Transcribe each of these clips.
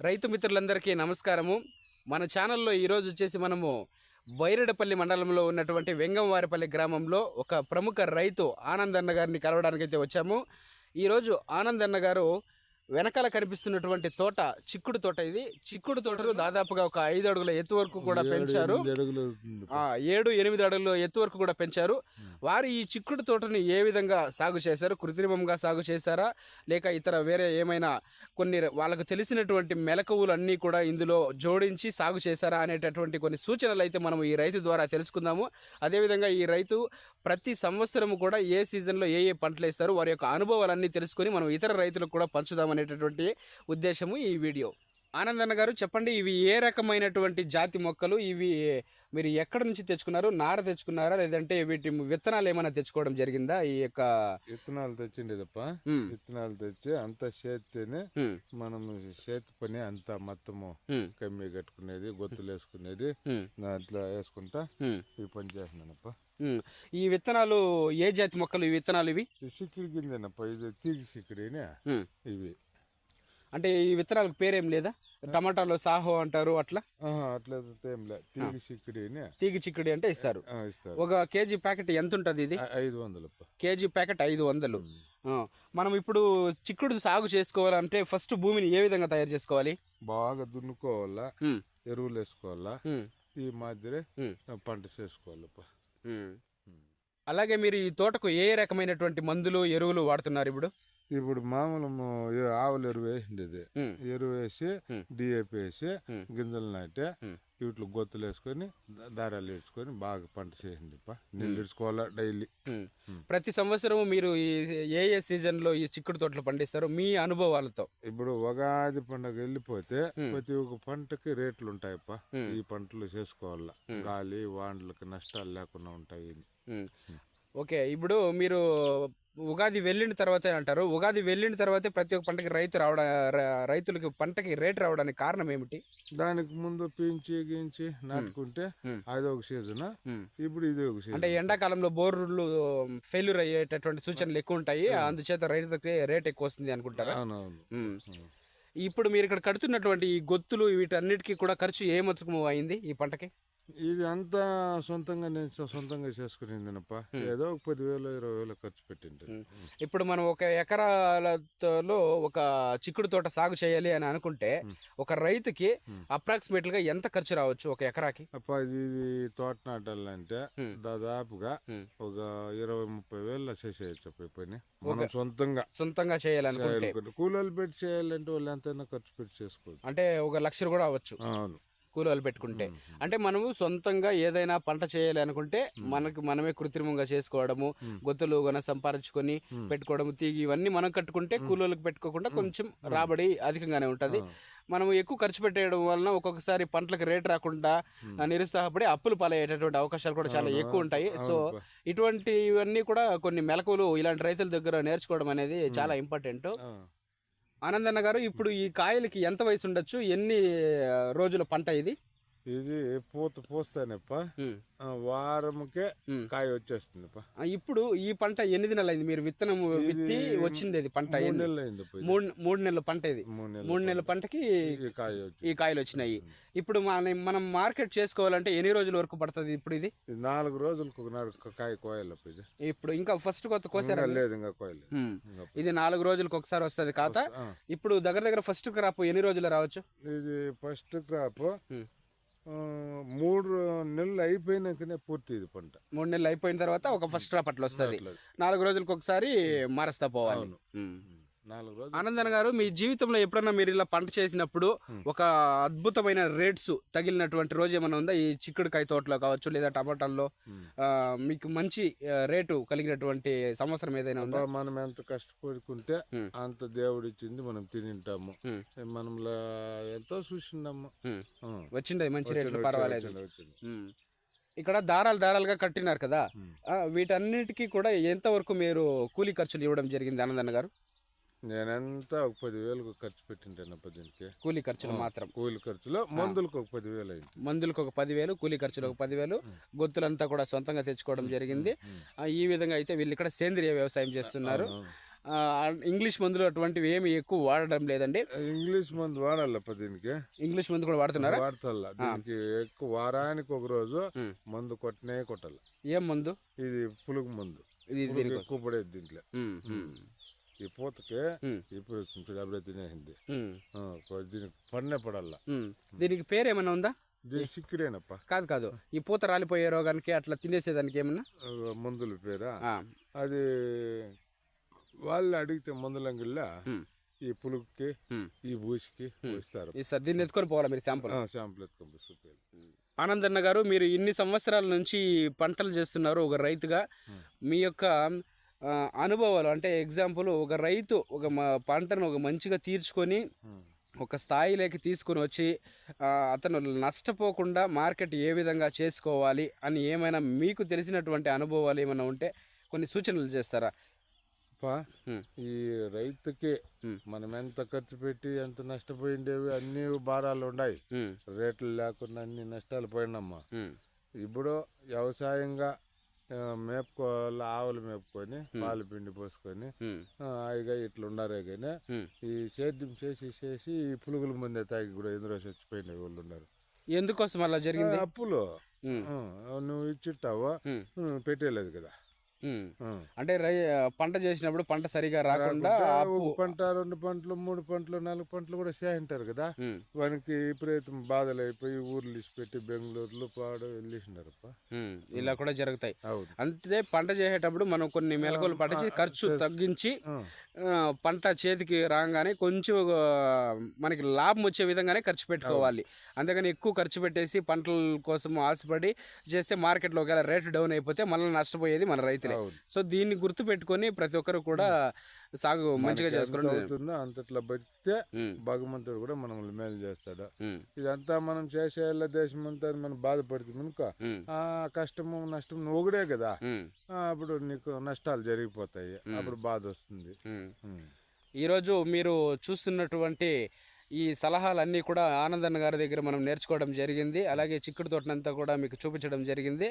రైతు మిత్రులందరికీ నమస్కారము. మన ఛానల్లో ఈరోజు వచ్చేసి మనము బైరడపల్లి మండలంలో ఉన్నటువంటి వెంగంవారిపల్లి గ్రామంలో ఒక ప్రముఖ రైతు ఆనందన్న గారిని కలవడానికి అయితే వచ్చాము ఈరోజు ఆనందన్న గారు వెనకాల కనిపిస్తున్నటువంటి తోట చిక్కుడు తోట ఇది. చిక్కుడు తోటను దాదాపుగా ఒక ఐదు అడుగుల ఎత్తు వరకు కూడా పెంచారు. ఏడు ఎనిమిది అడుగులు ఎత్తు వరకు కూడా పెంచారు. వారు ఈ చిక్కుడు తోటని ఏ విధంగా సాగు చేశారు? కృత్రిమంగా సాగు చేశారా? లేక ఇతర వేరే ఏమైనా కొన్ని వాళ్ళకు తెలిసినటువంటి మెలకువలు అన్నీ కూడా ఇందులో జోడించి సాగు చేశారా అనేటటువంటి కొన్ని సూచనలు అయితే మనం ఈ రైతు ద్వారా తెలుసుకుందాము. అదేవిధంగా ఈ రైతు ప్రతి సంవత్సరం కూడా ఏ సీజన్లో ఏ ఏ పంటలు వేస్తారు? వారి యొక్క అనుభవాలన్నీ తెలుసుకొని మనం ఇతర రైతులకు కూడా పంచుదాం అనేటటువంటి ఉద్దేశము ఈ వీడియో. ఆనందన్న గారు చెప్పండి ఇవి ఏ రకమైనటువంటి జాతి మొక్కలు? ఇవి మీరు ఎక్కడి నుంచి తెచ్చుకున్నారు? నార తెచ్చుకున్నారా? లేదంటే వీటి విత్తనాలు ఏమైనా తెచ్చుకోవడం జరిగిందా? ఈ యొక్క విత్తనాలు తెచ్చిండే తప్ప ఉమ్, విత్తనాలు తెచ్చి అంత చేతితేనే మనం చేతి పని అంతా మొత్తము కమ్మి కట్టుకునేది గొత్తులు వేసుకునేది దాంట్లో వేసుకుంటా ఈ పని చేసినానప్ప ఉమ్. ఈ విత్తనాలు ఏ జాతి మొక్కలు? ఈ విత్తనాలు ఇవి? సిక్కిడి కిందనప్ప ఇది తీగి సిక్కిడినే. ఇవి. అంటే ఈ విత్తనాలకు పేరేం లేదా? టమాటాలో సాహో అంటారు అట్లా? అట్లా ఏం లే. తీగి సిక్కిడినే తీగి చిక్కుడి అంటే ఇస్తారు. ఒక కేజీ ప్యాకెట్ ఎంత ఉంటుంది ఇది ఐదు వందలప్ప. కేజీ ప్యాకెట్ ఐదు వందలు. మనం ఇప్పుడు చిక్కుడు సాగు చేసుకోవాలంటే ఫస్ట్ భూమిని ఏ విధంగా తయారు చేసుకోవాలి? బాగా దున్నుకోవాలా? ఎరువులు వేసుకోవాలా ఈ మాదిరి. పంట చేసుకోవాలప్ప. ఉమ్. అలాగే మీరు ఈ తోటకు ఏ రకమైనటువంటి మందులు ఎరువులు వాడుతున్నారు ఇప్పుడు? ఇప్పుడు మామూలు ఆవుల ఎరువు వేసిండేది. ఎరువు వేసి డిఏపి వేసి గింజలు నాటి వీటిలో గొత్తులు వేసుకొని దారాలు వేసుకొని బాగా పంట చేసింది నీళ్ళు ఇడుచుకోవాలా డైలీ. ప్రతి సంవత్సరం మీరు ఈ ఏ ఏ సీజన్లో ఈ చిక్కుడు తోటలు పండిస్తారో మీ అనుభవాలతో. ఇప్పుడు ఉగాది పండుగ వెళ్ళిపోతే ప్రతి ఒక్క పంటకి రేట్లు ఉంటాయప్ప ఈ పంటలు చేసుకోవాలా. గాలి వాండ్లకి నష్టాలు లేకుండా ఉంటాయి. ఓకే ఇప్పుడు మీరు ఉగాది వెళ్ళిన తర్వాతే అంటారు. ఉగాది వెళ్ళిన తర్వాతే ప్రతి ఒక్క పంటకి రైతు రావడం రైతులకి పంటకి రేటు రావడానికి కారణం ఏమిటి? దానికి ముందు పీంచి గీంచి నాటుకుంటే అది ఒక సీజన్. ఇప్పుడు ఇది ఒక సీజన్. అంటే ఎండాకాలంలో బోర్లు ఫెయిల్యూర్ అయ్యేటటువంటి సూచనలు ఎక్కువ ఉంటాయి. అందుచేత రైతులకి రేట్ ఎక్కువ వస్తుంది అనుకుంటారా? అవునవును. ఇప్పుడు మీరు ఇక్కడ కడుతున్నటువంటి ఈ గొత్తులు వీటన్నిటికీ కూడా ఖర్చు ఏ మొత్తము అయింది ఈ పంటకి? ఇది అంతా సొంతంగా నేను సొంతంగా చేసుకునేదినప్ప. ఏదో ఒక పదివేలు ఇరవై వేలు ఖర్చు పెట్టింది. ఇప్పుడు మనం ఒక ఎకరాలతో ఒక చిక్కుడు తోట సాగు చేయాలి అని అనుకుంటే ఒక రైతుకి అప్రాక్సిమేట్గా ఎంత ఖర్చు రావచ్చు ఒక ఎకరాకి? అప్ప ఇది తోట నాటాలంటే దాదాపుగా ఒక ఇరవై ముప్పై వేలు చేసేయచ్చు పని. మనం సొంతంగా. సొంతంగా చేయాలనుకుంటే. చేయాలనుకుంటే కూలీలు పెట్టి చేయాలంటే వాళ్ళు ఎంతైనా ఖర్చు పెట్టి చేసుకోవచ్చు. అంటే ఒక లక్ష కూడా అవ్వచ్చు. అవును. కూలీలు పెట్టుకుంటే. అంటే మనము సొంతంగా ఏదైనా పంట చేయాలి అనుకుంటే మనకు మనమే కృత్రిమంగా చేసుకోవడము గొత్తులు గన సంపాదించుకొని పెట్టుకోవడము తీగి ఇవన్నీ మనం కట్టుకుంటే కూలీలకు పెట్టుకోకుండా కొంచెం రాబడి అధికంగానే ఉంటది. మనం ఎక్కువ ఖర్చు పెట్టేయడం వలన ఒక్కొక్కసారి పంటలకు రేట్ రాకుండా నిరుత్సాహపడి అప్పులు పాలయ్యేటటువంటి అవకాశాలు కూడా చాలా ఎక్కువ ఉంటాయి. సో ఇటువంటివన్నీ కూడా కొన్ని మెలకువలు ఇలాంటి రైతుల దగ్గర నేర్చుకోవడం అనేది చాలా ఇంపార్టెంట్. ఆనందన్న గారు ఇప్పుడు ఈ కాయలకి ఎంత వయసు ఉండొచ్చు? ఎన్ని రోజుల పంట ఇది? ఇది పూత పూస్తానేప్ప వారంకే కాయ వచ్చేస్తుందిప్ప ఆ, ఇప్పుడు ఈ పంట ఎన్ని దినాలు అయింది మీరు విత్తనం విత్తి వచ్చింది ఇది పంట మూడు నెలలు. మూడు మూడు నెలల పంట ఇది. మూడు నెలలు నెలల పంటకి ఈ కాయలు వచ్చినాయి. ఇప్పుడు మన మనం మార్కెట్ చేసుకోవాలంటే ఎన్ని రోజుల వరకు పడుతుంది ఇప్పుడు ఇది? నాలుగు రోజులకు నాలుగు కాయ కోయాలప్ప ఇది. ఇప్పుడు ఇంకా ఫస్ట్ కొత్త కోసారా లేదు ఇంకా కోయలేదు. ఇది నాలుగు రోజులకు ఒకసారి వస్తుంది కాత. ఇప్పుడు దగ్గర దగ్గర ఫస్ట్ క్రాప్ ఎన్ని రోజులు రావచ్చు? ఇది ఫస్ట్ క్రాప్ మూడు నెలలు అయిపోయినాకనే పూర్తి ఇది పంట. మూడు నెలలు అయిపోయిన తర్వాత ఒక ఫస్ట్ క్రాప్ అట్లా వస్తుంది. నాలుగు రోజులకు ఒకసారి మారుస్తా పోవాలి. ఆనందన్ గారు మీ జీవితంలో ఎప్పుడన్నా మీరు ఇలా పంట చేసినప్పుడు ఒక అద్భుతమైన రేట్స్ తగిలినటువంటి రోజు ఏమైనా ఉందా? ఈ చిక్కుడుకాయ తోటలో కావచ్చు లేదా టమాటాల్లో? మీకు మంచి రేటు కలిగినటువంటి సంవత్సరం ఏదైనా ఉందా? మనం ఎంత కష్టపడుకుంటే అంత దేవుడు ఇచ్చింది మనం తినింటాము. మనం ఎంతో చూసిండాము. వచ్చింది మంచి రేట్లు పర్వాలేదు. ఇక్కడ దారాలు దారాలుగా కట్టినారు కదా? వీటన్నిటికీ కూడా ఎంతవరకు మీరు కూలీ ఖర్చులు ఇవ్వడం జరిగింది ఆనందన్న గారు? నేనంతా ఒక పదివేలకు ఖర్చు పెట్టింటాను దీనికి. కూలీ ఖర్చులు మాత్రం. కూలి ఖర్చులో మందులకు ఒక పదివేలు అయింది. మందులకు ఒక పదివేలు కూలీ ఖర్చులు ఒక పదివేలు గొత్తులంతా కూడా సొంతంగా తెచ్చుకోవడం జరిగింది. ఈ విధంగా అయితే వీళ్ళు ఇక్కడ సేంద్రియ వ్యవసాయం చేస్తున్నారు. ఇంగ్లీష్ మందులు అటువంటివి ఏమి ఎక్కువ వాడడం లేదండి. ఇంగ్లీష్ మందు వాడాలప్ప దీనికి. ఇంగ్లీష్ మందు కూడా వాడుతున్నారా? వాడతల్లా. దీనికి ఎక్కువ వారానికి ఒక రోజు. మందు కొట్టనే కొట్టాలి. ఏం మందు? ఇది పులుగు మందు. ఇది ఎక్కువ పడేది దీంట్లో. ఈ పూతకి ఇప్పుడు అప్పుడే తినేసింది. దీనికి పన్నే పడాల ఉమ్. దీనికి పేరు ఏమైనా ఉందా సిక్కిడేనప్ప కాదు కాదు. ఈ పూత రాలిపోయే రోగానికి అట్లా తినేసేదానికి ఏమన్నా? మందుల పేరా? అది వాళ్ళు అడిగితే మందులంగిల్లా ఈ పులుగుకి. ఈ బూసికి ఇస్తారు ఈ సార్ దీన్ని ఎత్తుకొని పోవాలా మీరు శాంపుల్? శాంపుల్ ఎత్తుకొని ఆనందన్న గారు మీరు ఇన్ని సంవత్సరాల నుంచి పంటలు చేస్తున్నారు ఒక రైతుగా. మీ యొక్క అనుభవాలు. అంటే ఎగ్జాంపుల్ ఒక రైతు ఒక పంటను ఒక మంచిగా తీర్చుకొని ఒక స్థాయిలోకి తీసుకొని వచ్చి అతను నష్టపోకుండా మార్కెట్ ఏ విధంగా చేసుకోవాలి అని ఏమైనా మీకు తెలిసినటువంటి అనుభవాలు ఏమైనా ఉంటే కొన్ని సూచనలు చేస్తారా? ఈ రైతుకి. మనం ఎంత ఖర్చు పెట్టి ఎంత నష్టపోయిండేవి అన్ని భారాలు ఉన్నాయి. రేట్లు లేకుండా అన్ని నష్టాలు పోయినమ్మా. ఇప్పుడు వ్యవసాయంగా మేపుకోవాలి ఆవులు మేపుకొని పాలు పిండి పోసుకొని హాయిగా ఇట్లా ఉండారే కానీ. ఈ సేద్యం చేసి చేసి ఈ పురుగుల ముందే తాగి కూడా ఎందులో చచ్చిపోయిన వాళ్ళు ఉన్నారు? ఎందుకోసం అలా జరిగింది? అప్పులు. నువ్వు ఇచ్చిట్టావా పెట్టేలేదు కదా. అంటే రై పంట చేసినప్పుడు పంట సరిగా రాకుండా పంట రెండు పంటలు మూడు పంటలు నాలుగు పంటలు కూడా చేయింటారు కదా. వానికి విపరీతం బాధలు అయిపోయి ఊర్లు ఇచ్చిపెట్టి బెంగళూరులో పాడు వెళ్ళేసినారప్ప. ఉమ్, ఇలా కూడా జరుగుతాయి. అంతే పంట చేసేటప్పుడు మనం కొన్ని మెలకువలు పట్టించి ఖర్చు తగ్గించి పంట చేతికి రాగానే కొంచెం మనకి లాభం వచ్చే విధంగానే ఖర్చు పెట్టుకోవాలి. అంతేగాని ఎక్కువ ఖర్చు పెట్టేసి పంటల కోసం ఆశపడి చేస్తే మార్కెట్లో ఒకవేళ రేటు డౌన్ అయిపోతే మళ్ళీ నష్టపోయేది మన రైతులే. అవును. సో దీన్ని గుర్తు పెట్టుకొని ప్రతి ఒక్కరు కూడా సాగు మంచిగా చేసుకోవడం అంతట్లా బతికితే భగవంతుడు కూడా మనల్ని మేలు చేస్తాడు. ఇదంతా మనం చేసేయాల దేశం అంతా మనం బాధపడుతుంది అనుకో. ఉమ్, ఆ కష్టము నష్టం ఒకడే కదా. అప్పుడు నీకు నష్టాలు జరిగిపోతాయి. అప్పుడు బాధ వస్తుంది. ఈరోజు మీరు చూస్తున్నటువంటి ఈ సలహాలన్నీ కూడా ఆనందన్న గారి దగ్గర మనం నేర్చుకోవడం జరిగింది. అలాగే చిక్కుడు తోటనంతా కూడా మీకు చూపించడం జరిగింది.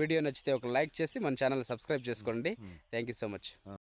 వీడియో నచ్చితే ఒక లైక్ చేసి మన ఛానల్ సబ్స్క్రైబ్ చేసుకోండి. Thank you so much.